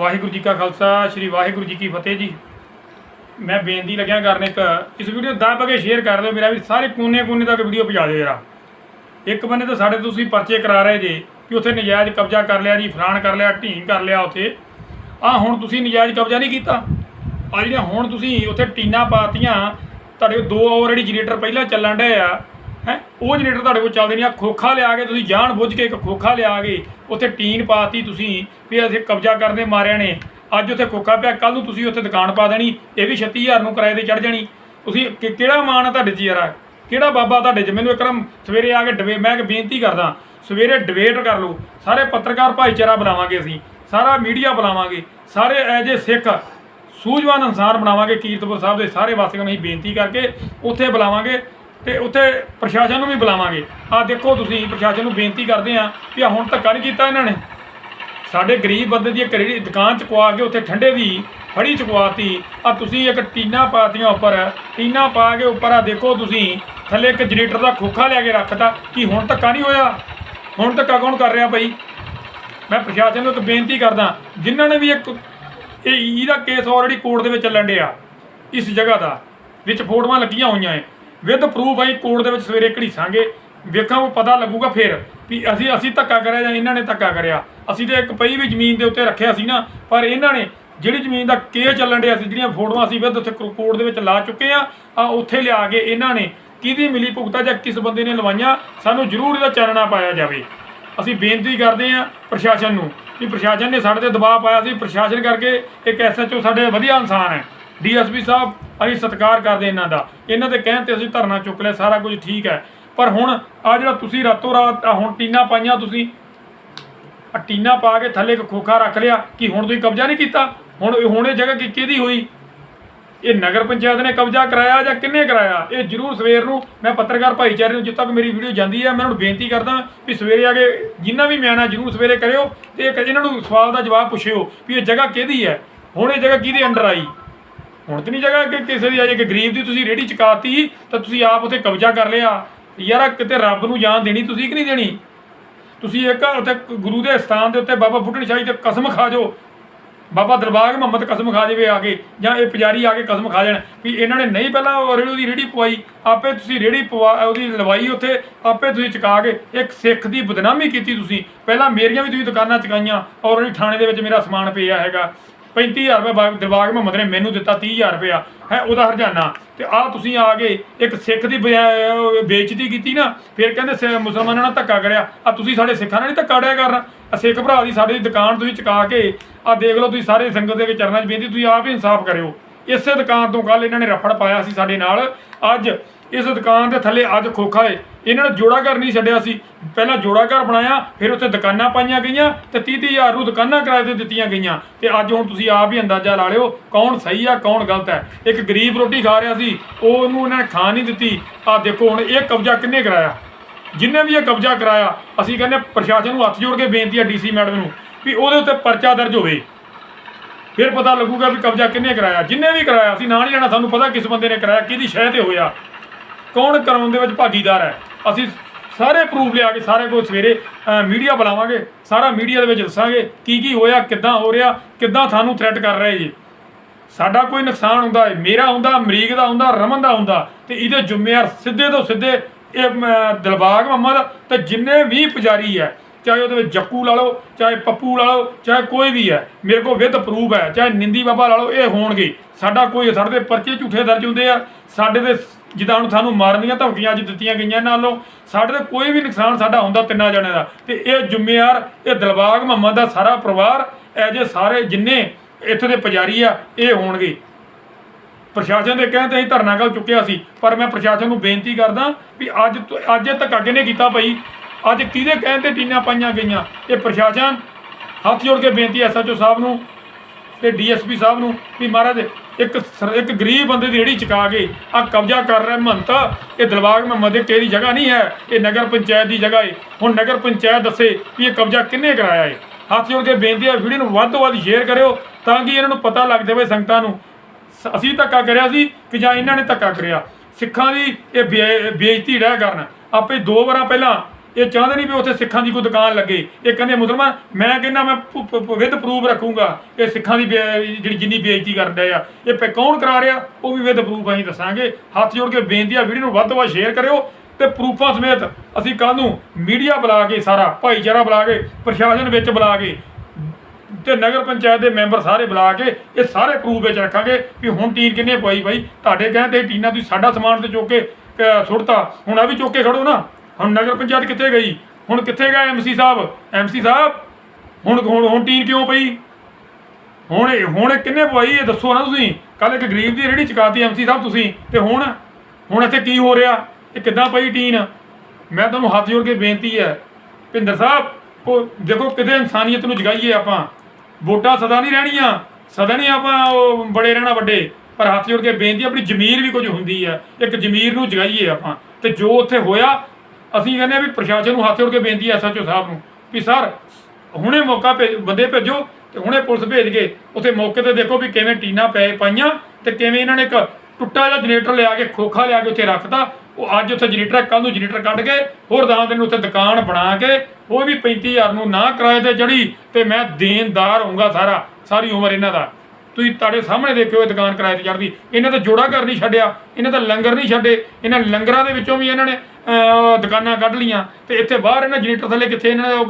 ਵਾਹਿਗੁਰੂ ਜੀ ਕਾ ਖਾਲਸਾ, ਸ੍ਰੀ ਵਾਹਿਗੁਰੂ ਜੀ ਕੀ ਫਤਿਹ ਜੀ। ਮੈਂ ਬੇਨਤੀ ਲੱਗਿਆ ਕਰਨ ਇੱਕ, ਇਸ ਵੀਡੀਓ ਦੱਬ ਕੇ ਸ਼ੇਅਰ ਕਰ ਦਿਓ, ਮੇਰਾ ਵੀ ਸਾਰੇ ਕੋਨੇ-ਕੋਨੇ ਤੱਕ ਵੀਡੀਓ ਪਹੁੰਚਾ ਦਿਓ ਜਰਾ। ਇੱਕ ਬੰਨੇ ਤਾਂ ਸਾਡੇ ਤੁਸੀਂ ਪਰਚੇ ਕਰਾ ਰਹੇ ਜੇ ਕਿ ਉੱਥੇ ਨਜਾਇਜ਼ ਕਬਜ਼ਾ ਕਰ ਲਿਆ ਜੀ, ਫਲਾਣ ਕਰ ਲਿਆ, ਢੀਂਗ ਕਰ ਲਿਆ ਉੱਥੇ। ਆ ਹੁਣ ਤੁਸੀਂ ਨਜਾਇਜ਼ ਕਬਜ਼ਾ ਨਹੀਂ ਕੀਤਾ। ਆ ਜਿਹੜੀਆਂ ਹੁਣ ਤੁਸੀਂ ਉੱਥੇ ਟੀਨਾ ਪਾਤੀਆਂ, ਤੁਹਾਡੇ ਦੋ ਆਲਰੇਡੀ ਜਨਰੇਟਰ ਪਹਿਲਾਂ ਚੱਲਣ ਡਏ ਆ ਹੈ? ਉਹ ਜਨਰੇਟਰ ਤੁਹਾਡੇ ਕੋਲ ਚੱਲਦੇ ਨਹੀਂ। ਆ ਖੋਖਾ ਲਿਆ ਕੇ ਤੁਸੀਂ ਜਾਣ ਬੁੱਝ ਕੇ ਇੱਕ ਖੋਖਾ ਲਿਆ ਕੇ ਉੱਥੇ ਟੀਨ ਪਾਤੀ ਤੁਸੀਂ ਵੀ ਅਸੀਂ ਕਬਜ਼ਾ ਕਰਦੇ ਮਾਰਿਆ ਨੇ। ਅੱਜ ਉੱਥੇ ਖੋਖਾ ਪਿਆ ਕੱਲ ਨੂੰ ਤੁਸੀਂ ਉੱਥੇ ਦੁਕਾਨ ਪਾ ਦੇਣੀ, ਇਹ ਵੀ 36000 ਨੂੰ ਕਿਰਾਏ ਤੇ ਚੜ ਜਾਣੀ। ਤੁਸੀਂ ਕਿ- ਕਿਹੜਾ ਮਾਣ ਆ ਤੁਹਾਡੇ 'ਚ ਯਾਰ? ਕਿਹੜਾ ਬਾਬਾ ਤੁਹਾਡੇ 'ਚ? ਮੈਨੂੰ ਇੱਕਦਮ ਸਵੇਰੇ ਆ ਕੇ ਡਿਬੇ ਮੈਂ ਕਿ ਬੇਨਤੀ ਕਰਦਾ, ਸਵੇਰੇ ਡਿਬੇਟ ਕਰ ਲਓ। ਸਾਰੇ ਪੱਤਰਕਾਰ ਭਾਈਚਾਰਾ ਬੁਲਾਵਾਂਗੇ ਅਸੀਂ, ਸਾਰਾ ਮੀਡੀਆ ਬੁਲਾਵਾਂਗੇ ਸਾਰੇ ਐਜ ਏ ਸਿੱਖ, ਸੂਝਵਾਨ ਇਨਸਾਨ ਬਣਾਵਾਂਗੇ, ਕੀਰਤਪੁਰ ਸਾਹਿਬ ਦੇ ਸਾਰੇ ਵਾਸੀਆਂ ਨੂੰ ਅਸੀਂ ਬੇਨਤੀ ਕਰਕੇ ਉੱਥੇ ਬੁਲਾਵਾਂਗੇ। ਤੇ ਉੱਥੇ ਪ੍ਰਸ਼ਾਸਨ ਨੂੰ ਵੀ ਬੁਲਾਵਾਂਗੇ। ਆ ਦੇਖੋ ਤੁਸੀਂ, ਪ੍ਰਸ਼ਾਸਨ ਨੂੰ ਬੇਨਤੀ ਕਰਦੇ ਆ ਕਿ ਆਹ ਹੁਣ ਧੱਕਾ ਨਹੀਂ ਕੀਤਾ ਇਹਨਾਂ ਨੇ। ਸਾਡੇ ਗਰੀਬ ਬੰਦੇ ਦੀ ਇੱਕ ਰੇਹੜੀ ਦੁਕਾਨ ਚੁਕਵਾ ਕੇ ਉੱਥੇ ਠੰਡੇ ਦੀ ਫੜੀ ਚੁਕਵਾਤੀ ਆ ਤੁਸੀਂ ਇੱਕ ਟੀਨਾ ਪਾਤੀਆਂ ਉੱਪਰ, ਟੀਨਾ ਪਾ ਕੇ ਉੱਪਰ ਆ ਦੇਖੋ ਤੁਸੀਂ, ਥੱਲੇ ਇੱਕ ਜਨਰੇਟਰ ਦਾ ਖੋਖਾ ਲਿਆ ਕੇ ਰੱਖਤਾ ਕੀ ਹੁਣ ਧੱਕਾ ਨਹੀਂ ਹੋਇਆ। ਹੁਣ ਧੱਕਾ ਕੌਣ ਕਰ ਰਿਹਾ ਭਾਈ ਮੈਂ ਪ੍ਰਸ਼ਾਸਨ ਨੂੰ ਇੱਕ ਬੇਨਤੀ ਕਰਦਾ, ਜਿਨ੍ਹਾਂ ਨੇ ਵੀ ਇੱਕ ਇਹ ਇਹਦਾ ਕੇਸ ਆਲਰੇਡੀ ਕੋਰਟ ਦੇ ਵਿੱਚ ਚੱਲਣ ਡਿਆ, ਇਸ ਜਗ੍ਹਾ ਦਾ, ਵਿੱਚ ਫੋਟੋਆਂ ਲੱਗੀਆਂ ਹੋਈਆਂ ਏ ਵਿਦ ਪ੍ਰੂਫ ਅਸੀਂ ਕੋਰਟ ਦੇ ਵਿੱਚ ਸਵੇਰੇ ਘੜੀਸਾਂਗੇ ਵੇਖਾਂਗੇ ਪਤਾ ਲੱਗੂਗਾ ਫਿਰ ਵੀ ਅਸੀਂ ਅਸੀਂ ਧੱਕਾ ਕਰਿਆ ਜਾਂ ਇਹਨਾਂ ਨੇ ਧੱਕਾ ਕਰਿਆ। ਅਸੀਂ ਤੇ ਇੱਕ ਪਈ ਵੀ ਜ਼ਮੀਨ ਦੇ ਉੱਤੇ ਰੱਖਿਆ ਸੀ ਨਾ, ਪਰ ਇਹਨਾਂ ਨੇ ਜਿਹੜੀ ਜ਼ਮੀਨ ਦਾ ਕੇਸ ਚੱਲਣ ਡਿਆ ਸੀ, ਜਿਹੜੀਆਂ ਫੋਟੋਆਂ ਅਸੀਂ ਵਿਦ ਉੱਥੇ ਕੋਰਟ ਦੇ ਵਿੱਚ ਲਾ ਚੁੱਕੇ ਆ ਆ ਉੱਥੇ ਲਿਆ ਕੇ ਇਹਨਾਂ ਨੇ ਕਿਹਦੀ ਮਿਲੀ ਭੁਗਤਾ ਜਾਂ ਕਿਸ ਬੰਦੇ ਨੇ ਲਵਾਈਆਂ, ਸਾਨੂੰ ਜ਼ਰੂਰ ਇਹਦਾ ਚਾਨਣਾ ਪਾਇਆ ਜਾਵੇ। ਅਸੀਂ ਬੇਨਤੀ ਕਰਦੇ ਹਾਂ ਪ੍ਰਸ਼ਾਸਨ ਨੂੰ ਕਿ ਪ੍ਰਸ਼ਾਸਨ ਨੇ ਸਾਡੇ ਤੇ ਦਬਾਅ ਪਾਇਆ ਸੀ। ਪ੍ਰਸ਼ਾਸਨ ਕਰਕੇ ਇੱਕ ਐਸਐਚਓ ਸਾਡੇ ਵਧੀਆ ਇਨਸਾਨ ਹੈ। ਡੀਐਸਪੀ ਸਾਹਿਬ, ਅਸੀਂ ਸਤਿਕਾਰ ਕਰਦੇ ਇਹਨਾਂ ਦਾ। ਇਹਨਾਂ ਦੇ ਕਹਿਣ ਤੇ ਅਸੀਂ ਧਰਨਾ ਚੁੱਕ ਲਿਆ, ਸਾਰਾ ਕੁਝ ਠੀਕ ਹੈ। ਪਰ ਹੁਣ ਆ ਜਿਹੜਾ ਤੁਸੀਂ ਰਾਤੋਂ ਰਾਤ, ਆਹ ਹੁਣ ਟੀਨਾ ਪਾਈਆਂ ਤੁਸੀਂ ਆ ਟੀਨਾ ਪਾ ਕੇ ਥੱਲੇ ਇੱਕ ਖੋਖਾ ਰੱਖ ਲਿਆ ਕਿ ਹੁਣ ਤੁਸੀਂ ਕਬਜ਼ਾ ਨਹੀਂ ਕੀਤਾ? ਹੁਣ ਹੁਣ ਇਹ ਜਗ੍ਹਾ ਕਿ ਕਿਹਦੀ ਹੋਈ? ਇਹ ਨਗਰ ਪੰਚਾਇਤ ਨੇ ਕਬਜ਼ਾ ਕਰਾਇਆ ਜਾਂ ਕਿੰਨੇ ਕਰਾਇਆ? ਇਹ ਜਰੂਰ ਸਵੇਰ ਨੂੰ ਮੈਂ ਪੱਤਰਕਾਰ ਭਾਈਚਾਰੇ ਨੂੰ ਜਿੱਥੇ ਤੱਕ ਮੇਰੀ ਵੀਡੀਓ ਜਾਂਦੀ ਹੈ ਮੈਂ ਉਹਨਾਂ ਨੂੰ ਬੇਨਤੀ ਕਰਦਾ ਵੀ ਸਵੇਰੇ ਆ ਕੇ ਜਿੰਨਾ ਵੀ ਮਿਆਣਾ ਜਰੂਰ ਸਵੇਰੇ ਕਰਿਓ ਤੇ ਇੱਕ ਇਹਨਾਂ ਨੂੰ ਸਵਾਲ ਦਾ ਜਵਾਬ ਪੁੱਛਿਓ ਵੀ ਇਹ ਜਗ੍ਹਾ ਕਿਹਦੀ ਹੈ? ਹੁਣ ਇਹ ਜਗ੍ਹਾ ਕਿਹਦੇ ਅੰਡਰ ਆਈ? ਹੁਣ ਤੇ ਨਹੀਂ ਜਗ੍ਹਾ ਕਿ ਕਿਸੇ ਦੀ ਆ ਜੇ ਕਿ ਗਰੀਬ ਦੀ ਤੁਸੀਂ ਰੇੜੀ ਚਕਾਤੀ, ਤਾਂ ਤੁਸੀਂ ਆਪ ਉੱਥੇ ਕਬਜ਼ਾ ਕਰ ਲਿਆ। ਯਾਰ, ਕਿਤੇ ਰੱਬ ਨੂੰ ਜਾਨ ਦੇਣੀ ਤੁਸੀਂ ਕਿ ਨਹੀਂ ਦੇਣੀ? ਤੁਸੀਂ ਇੱਕ ਉੱਥੇ ਗੁਰੂ ਦੇ ਸਥਾਨ ਦੇ ਉੱਤੇ ਬਾਬਾ ਬੁੱਢਣ ਸ਼ਾਹੀ ਤੇ ਕਸਮ ਖਾ ਜਾਓ। ਬਾਬਾ ਦਰਬਾਰ ਮੁਹੰਮਦ ਕਸਮ ਖਾ ਜਾਵੇ ਆ ਕੇ, ਜਾਂ ਇਹ ਪੁਜਾਰੀ ਆ ਕੇ ਕਸਮ ਖਾ ਜਾਣ ਵੀ ਇਹਨਾਂ ਨੇ ਨਹੀਂ ਪਹਿਲਾਂ ਉਹ ਰੇੜੀ ਉਹਦੀ ਰੇੜੀ ਪਵਾਈ। ਆਪੇ ਤੁਸੀਂ ਰੇੜੀ ਪਵਾ, ਉਹਦੀ ਲਵਾਈ ਉੱਥੇ, ਆਪੇ ਤੁਸੀਂ ਚਕਾ ਕੇ ਇੱਕ ਸਿੱਖ ਦੀ ਬਦਨਾਮੀ ਕੀਤੀ ਤੁਸੀਂ। ਪਹਿਲਾਂ ਮੇਰੀਆਂ ਵੀ ਤੁਸੀਂ ਦੁਕਾਨਾਂ ਚਕਾਈਆਂ, ਔਰ ਉਹਦੀ ਥਾਣੇ ਦੇ ਵਿੱਚ ਮੇਰਾ ਸਮਾਨ ਪਿਆ ਹੈਗਾ। 35000 ਰੁਪਏ ਬਾ- ਦਿਲਬਾਗ ਮੁਹੰਮਦ ਨੇ ਮੈਨੂੰ ਦਿੱਤਾ 30000 ਰੁਪਇਆ। ਹੈ, ਉਹਦਾ ਹਰਜਾਨਾ। ਤੇ ਆ ਤੁਸੀਂ ਆ ਕੇ ਇੱਕ ਸਿੱਖ ਦੀ ਬਜਾ- ਬੇਇੱਜ਼ਤੀ ਕੀਤੀ ਨਾ, ਫਿਰ ਕਹਿੰਦੇ ਸ- ਮੁਸਲਮਾਨਾਂ ਨਾਲ ਧੱਕਾ ਕਰਿਆ। ਆ ਤੁਸੀਂ ਸਾਡੇ ਸਿੱਖਾਂ ਨਾਲ ਨਹੀਂ ਧੱਕਾ ਡਿਆ ਕਰਨਾ। ਆ ਸਿੱਖ ਭਰਾ ਦੀ ਸਾਡੀ ਦੁਕਾਨ ਤੁਸੀਂ ਚੁਕਾ ਕੇ ਆ ਦੇਖ ਲਓ ਤੁਸੀਂ ਸਾਰੇ ਸੰਗਤ ਦੇ ਵਿੱਚ ਚਰਨਾਂ 'ਚ ਬੇਨਤੀ ਤੁਸੀਂ ਆਪ ਹੀ ਇਨਸਾਫ ਕਰਿਓ। ਇਸੇ ਦੁਕਾਨ ਤੋਂ ਕੱਲ ਇਹਨਾਂ ਨੇ ਰਫੜ ਪਾਇਆ ਸੀ ਸਾਡੇ ਨਾਲ। ਅੱਜ ਇਸ ਦੁਕਾਨ ਦੇ ਥੱਲੇ ਅੱਜ ਖੋਖਾ ਏ। ਇਹਨਾਂ ਨੇ ਜੋੜਾ ਘਰ ਨਹੀਂ ਛੱਡਿਆ ਸੀ। ਪਹਿਲਾਂ ਜੋੜਾ ਘਰ ਬਣਾਇਆ, ਫਿਰ ਉੱਥੇ ਦੁਕਾਨਾਂ ਪਾਈਆਂ ਗਈਆਂ ਤੇ 30000 ਨੂੰ ਦੁਕਾਨਾਂ ਕਿਰਾਏ ਤੇ ਦਿੱਤੀਆਂ ਗਈਆਂ। ਤੇ ਅੱਜ ਹੁਣ ਤੁਸੀਂ ਆਪ ਹੀ ਅੰਦਾਜ਼ਾ ਲਾ ਲਿਓ ਕੌਣ ਸਹੀ ਆ, ਕੌਣ ਗਲਤ ਹੈ ਇੱਕ ਗਰੀਬ ਰੋਟੀ ਖਾ ਰਿਹਾ ਸੀ ਉਹ ਉਹਨੂੰ ਇਹਨਾਂ ਨੇ ਖਾਣ ਨਹੀਂ ਦਿੱਤੀ। ਆ ਦੇਖੋ ਹੁਣ ਇਹ ਕਬਜ਼ਾ ਕਿੰਨੇ ਕਰਾਇਆ? ਜਿੰਨੇ ਵੀ ਇਹ ਕਬਜ਼ਾ ਕਰਾਇਆ, ਅਸੀਂ ਕਹਿੰਦੇ ਪ੍ਰਸ਼ਾਸਨ ਨੂੰ ਹੱਥ ਜੋੜ ਕੇ ਬੇਨਤੀ ਹੈ ਡੀਸੀ ਮੈਡਮ ਨੂੰ ਵੀ ਉਹਦੇ ਉੱਤੇ ਪਰਚਾ ਦਰਜ ਹੋਵੇ। ਫਿਰ ਪਤਾ ਲੱਗੂਗਾ ਵੀ ਕਬਜ਼ਾ ਕਿੰਨੇ ਕਰਾਇਆ। ਜਿੰਨੇ ਵੀ ਕਰਾਇਆ, ਅਸੀਂ ਨਾਂ ਨਹੀਂ ਲੈਣਾ, ਸਾਨੂੰ ਪਤਾ ਕਿਸ ਬੰਦੇ ਨੇ ਕਰਾਇਆ, ਕਿਹਦੀ ਸ਼ਹਿ ਤੇ ਹੋਇਆ। ਕੌਣ ਕਰਾਉਣ ਦੇ ਵਿੱਚ ਭਾਗੀਦਾਰ ਹੈ? ਅਸੀਂ ਸਾਰੇ ਪ੍ਰੂਫ ਲਿਆ ਕੇ ਸਾਰੇ ਕੋਲ ਸਵੇਰੇ ਮੀਡੀਆ ਬੁਲਾਵਾਂਗੇ ਸਾਰਾ ਮੀਡੀਆ ਦੇ ਵਿੱਚ ਦੱਸਾਂਗੇ ਕੀ ਕੀ ਹੋਇਆ ਕਿੱਦਾਂ ਹੋ ਰਿਹਾ ਕਿੱਦਾਂ ਸਾਨੂੰ ਥ੍ਰੈਟ ਕਰ ਰਹੇ ਜੀ। ਸਾਡਾ ਕੋਈ ਨੁਕਸਾਨ ਹੁੰਦਾ ਹੈ ਮੇਰਾ ਹੁੰਦਾ ਅਮਰੀਕ ਦਾ ਹੁੰਦਾ ਰਮਨ ਦਾ ਹੁੰਦਾ ਤੇ ਇਹਦੇ ਜ਼ਿੰਮੇਵਾਰ ਸਿੱਧੇ ਤੋਂ ਸਿੱਧੇ ਇਹ ਅਮ, ਦਿਲਬਾਗ ਮੁਹੰਮਦ ਤੇ ਜਿੰਨੇ ਵੀ ਪੁਜਾਰੀ ਹੈ ਚਾਹੇ ਉਹਦੇ ਵਿੱਚ ਜੱਕੂ ਲਾ ਲਓ ਚਾਹੇ ਪੱਪੂ ਲਾ ਲਓ ਚਾਹੇ ਕੋਈ ਵੀ ਹੈ ਮੇਰੇ ਕੋਲ ਵਿਦ ਪ੍ਰੂਫ ਹੈ ਚਾਹੇ ਨਿੰਦੀ ਬਾਬਾ ਲਾ ਲਓ ਇਹ ਹੋਣਗੇ। ਸਾਡਾ ਕੋਈ ਸਾਡੇ ਦੇ ਪਰਚੇ ਝੂਠੇ ਦਰਜ ਹੁੰਦੇ ਆ ਸਾਡੇ ਦੇ ਜਿੱਦਾਂ ਹੁਣ ਸਾਨੂੰ ਮਾਰਨ ਦੀਆਂ ਧਮਕੀਆਂ ਅੱਜ ਦਿੱਤੀਆਂ ਗਈਆਂ ਇਹਨਾਂ ਨਾਲੋਂ ਸਾਡੇ ਤੇ ਕੋਈ ਵੀ ਨੁਕਸਾਨ ਸਾਡਾ ਹੁੰਦਾ ਤਿੰਨਾਂ ਜਣਿਆਂ ਦਾ। ਤੇ ਇਹ ਜ਼ਿੰਮੇਵਾਰ, ਇਹ ਦਿਲਬਾਗ ਮੁਹੰਮਦ ਦਾ ਸਾਰਾ ਪਰਿਵਾਰ, ਇਹ ਜੇ ਸਾਰੇ ਜਿੰਨੇ ਇੱਥੇ ਦੇ ਪੁਜਾਰੀ ਆ, ਇਹ ਹੋਣਗੇ। ਪ੍ਰਸ਼ਾਸਨ ਦੇ ਕਹਿਣ ਤੇ ਅਸੀਂ ਧਰਨਾ ਕੱਲ ਚੁੱਕਿਆ ਸੀ, ਪਰ ਮੈਂ ਪ੍ਰਸ਼ਾਸਨ ਨੂੰ ਬੇਨਤੀ ਕਰਦਾ ਵੀ ਅੱਜ ਤੋਂ- ਅੱਜ ਇਹ ਧੱਕਾ ਕਿਹਨੇ ਕੀਤਾ ਭਾਈ? ਅੱਜ ਕਿਹਦੇ ਕਹਿਣ ਤੇ ਟੀਨਾਂ ਪਾਈਆਂ ਗਈਆਂ? ਇਹ ਪ੍ਰਸ਼ਾਸਨ ਹੱਥ ਜੋੜ ਕੇ ਬੇਨਤੀ ਐਸਐਚਓ ਸਾਹਿਬ ਨੂੰ ਤੇ ਡੀਐਸਪੀ ਸਾਹਿਬ ਨੂੰ ਵੀ ਮਹਾਰਾਜ ਇੱਕ ਸਰ- ਇੱਕ ਗਰੀਬ ਬੰਦੇ ਦੀ ਰੇੜੀ ਚਕਾ ਕੇ ਆ ਕਬਜ਼ਾ ਕਰ ਰਿਹਾ ਮਹੰਤ। ਇਹ ਦਿਲਬਾਗ ਮੁਹੰਮਦ ਦੇ ਕਿਹਦੀ ਜਗ੍ਹਾ ਨਹੀਂ ਹੈ। ਇਹ ਨਗਰ ਪੰਚਾਇਤ ਦੀ ਜਗ੍ਹਾ ਹੈ ਹੁਣ ਨਗਰ ਪੰਚਾਇਤ ਦੱਸੇ ਵੀ ਇਹ ਕਬਜ਼ਾ ਕਿੰਨੇ ਕਰਾਇਆ ਹੈ ਹੱਥ ਜੋੜ ਕੇ ਬੇਨਤੀ ਹੈ ਵੀਡੀਓ ਨੂੰ ਵੱਧ ਤੋਂ ਵੱਧ ਸ਼ੇਅਰ ਕਰਿਓ ਤਾਂ ਕਿ ਇਹਨਾਂ ਨੂੰ ਪਤਾ ਲੱਗ ਜਾਵੇ ਸੰਗਤਾਂ ਨੂੰ। ਅਸੀਂ ਧੱਕਾ ਕਰਿਆ ਸੀ ਕਿ ਜਾਂ ਇਹਨਾਂ ਨੇ ਧੱਕਾ ਕਰਿਆ। ਸਿੱਖਾਂ ਦੀ ਇਹ ਬੇ- ਬੇਇੱਜ਼ਤੀ ਰਹਿ ਕਰਨ। ਆਪੇ ਦੋ ਵਾਰਾਂ ਪਹਿਲਾਂ ਇਹ ਚਾਹੁੰਦੇ ਨਹੀਂ ਵੀ ਉੱਥੇ ਸਿੱਖਾਂ ਦੀ ਕੋਈ ਦੁਕਾਨ ਲੱਗੇ। ਇਹ ਕਹਿੰਦੇ ਮੁਸਲਮਾਨ, ਮੈਂ ਕਹਿੰਦਾ ਮੈਂ ਵਿਦ ਪ੍ਰੂਫ ਰੱਖੂੰਗਾ। ਇਹ ਸਿੱਖਾਂ ਦੀ ਬੇ- ਜਿਹੜੀ ਜਿੰਨੀ ਬੇਇੱਜ਼ਤੀ ਕਰਨ ਡਏ ਆ। ਇਹ ਕੌਣ ਕਰਾ ਰਿਹਾ? ਉਹ ਵੀ ਵਿਦ ਪ੍ਰੂਫ ਅਸੀਂ ਦੱਸਾਂਗੇ। ਹੱਥ ਜੋੜ ਕੇ ਬੇਨਤੀ ਆ, ਵੀਡੀਓ ਨੂੰ ਵੱਧ ਤੋਂ ਵੱਧ ਸ਼ੇਅਰ ਕਰਿਓ ਤੇ ਪ੍ਰੂਫਾਂ ਸਮੇਤ ਅਸੀਂ ਕੱਲ ਨੂੰ ਮੀਡੀਆ ਬੁਲਾ ਕੇ ਸਾਰਾ, ਭਾਈਚਾਰਾ ਬੁਲਾ ਕੇ, ਪ੍ਰਸ਼ਾਸਨ ਵਿੱਚ ਬੁਲਾ ਕੇ ਤੇ ਨਗਰ ਪੰਚਾਇਤ ਦੇ ਮੈਂਬਰ ਸਾਰੇ ਬੁਲਾ ਕੇ ਇਹ ਸਾਰੇ ਪ੍ਰੂਫ ਵਿੱਚ ਰੱਖਾਂਗੇ ਵੀ ਹੁਣ ਟੀਨ ਕਿੰਨੇ ਪਾਈ ਬਾਈ। ਤੁਹਾਡੇ ਕਹਿੰਦੇ ਟੀਨਾ ਤੁਸੀਂ ਸਾਡਾ ਸਮਾਨ ਤੇ ਚੁੱਕ ਕੇ ਸੁੱਟਤਾ। ਹੁਣ ਆ ਵੀ ਚੁੱਕ ਕੇ ਖੜੋ ਨਾ। ਹੁਣ ਨਗਰ ਪੰਚਾਇਤ ਕਿੱਥੇ ਗਈ? ਹੁਣ ਕਿੱਥੇ ਗਿਆ ਐਮਸੀ ਸਾਹਿਬ? ਐਮਸੀ ਸਾਹਿਬ, ਹੁਣ ਹੁਣ ਹੁਣ ਟੀਨ ਕਿਉਂ ਪਈ? ਹੁਣ ਇਹ- ਹੁਣ ਇਹ ਕਿੰਨੇ ਪਵਾਈ? ਇਹ ਦੱਸੋ ਨਾ ਤੁਸੀਂ। ਕੱਲ ਇੱਕ ਗਰੀਬ ਦੀ ਰੇੜੀ ਚਕਾਤੀ ਐਮਸੀ ਸਾਹਿਬ ਤੁਸੀਂ। ਤੇ ਹੁਣ ਹੁਣ ਇੱਥੇ ਕੀ ਹੋ ਰਿਹਾ? ਇਹ ਕਿੱਦਾਂ ਪਈ ਟੀਨ? ਮੈਂ ਤੁਹਾਨੂੰ ਹੱਥ ਜੋੜ ਕੇ ਬੇਨਤੀ ਹੈ, ਭਿੰਦਰ ਸਾਹਿਬ, ਕੋ, ਦੇਖੋ ਕਿਤੇ ਇਨਸਾਨੀਅਤ ਨੂੰ ਜਗਾਈਏ ਆਪਾਂ। ਵੋਟਾਂ ਸਦਾ ਨਹੀਂ ਰਹਿਣੀਆਂ। ਸਦਾ ਨਹੀਂ ਆਪਾਂ ਉਹ ਬੜੇ ਰਹਿਣਾ ਵੱਡੇ। ਪਰ ਹੱਥ ਜੋੜ ਕੇ ਬੇਨਤੀ ਆਪਣੀ ਜ਼ਮੀਰ ਵੀ ਕੁਝ ਹੁੰਦੀ ਹੈ। ਇੱਕ ਜ਼ਮੀਰ ਨੂੰ ਜਗਾਈਏ ਆਪਾਂ। ਤੇ ਜੋ ਉੱਥੇ ਹੋਇਆ ਅਸੀਂ ਕਹਿੰਦੇ ਆ ਵੀ ਪ੍ਰਸ਼ਾਸਨ ਨੂੰ ਹੱਥ ਜੋੜ ਕੇ ਬੇਨਤੀ ਹੈ ਐਸਐਚਓ ਸਾਹਿਬ ਨੂੰ ਵੀ ਸਰ, ਹੁਣੇ ਮੌਕਾ ਭੇਜ ਬੰਦੇ ਭੇਜੋ ਤੇ ਹੁਣੇ ਪੁਲਿਸ ਭੇਜ ਕੇ ਉੱਥੇ ਮੌਕੇ ਤੇ ਦੇਖੋ ਵੀ ਕਿਵੇਂ ਟੀਨਾ ਪੈ, ਪਾਈਆਂ ਤੇ ਕਿਵੇਂ ਇਹਨਾਂ ਨੇ ਇੱਕ ਟੁੱਟਾ ਜਿਹਾ ਜਨਰੇਟਰ ਲਿਆ ਕੇ, ਖੋਖਾ ਲਿਆ ਕੇ ਉੱਥੇ ਰੱਖਤਾ। ਉਹ ਅੱਜ ਉੱਥੇ ਜਨਰੇਟਰ ਕੱਲ ਨੂੰ ਜਨਰੇਟਰ ਕੱਢ ਕੇ ਹੋਰ ਦਹਾਂ ਦਿਨ ਉੱਥੇ ਦੁਕਾਨ ਬਣਾ ਕੇ ਉਹ ਵੀ 35000 ਨੂੰ ਨਾ ਕਿਰਾਏ ਤੇ ਚੜੀ ਤੇ ਮੈਂ ਦੇਣਦਾਰ ਹੋਊਂਗਾ ਸਾਰਾ, ਸਾਰੀ ਉਮਰ ਇਹਨਾਂ ਦਾ। ਤੁਸੀਂ ਤੁਹਾਡੇ ਸਾਹਮਣੇ ਦੇਖਿਓ ਇਹ ਦੁਕਾਨ ਕਿਰਾਏ ਤੇ ਚੜਦੀ ਇਹਨਾਂ ਤਾਂ ਜੋੜਾ ਘਰ ਨਹੀਂ ਛੱਡਿਆ, ਇਹਨਾਂ ਤਾਂ ਲੰਗਰ ਨਹੀਂ ਛੱਡੇ, ਇਹਨਾਂ ਲੰਗਰਾਂ ਦੇ ਵਿੱਚੋਂ ਵੀ ਇਹਨਾਂ ਨੇ ਦੁਕਾਨਾਂ ਕੱਢ ਲੀਆਂ ਤੇ ਇੱਥੇ ਬਾਹਰ ਇਹਨਾਂ ਜਨਰੇਟਰ ਥੱਲੇ ਕਿੱਥੇ ਇਹਨਾਂ ਦਾ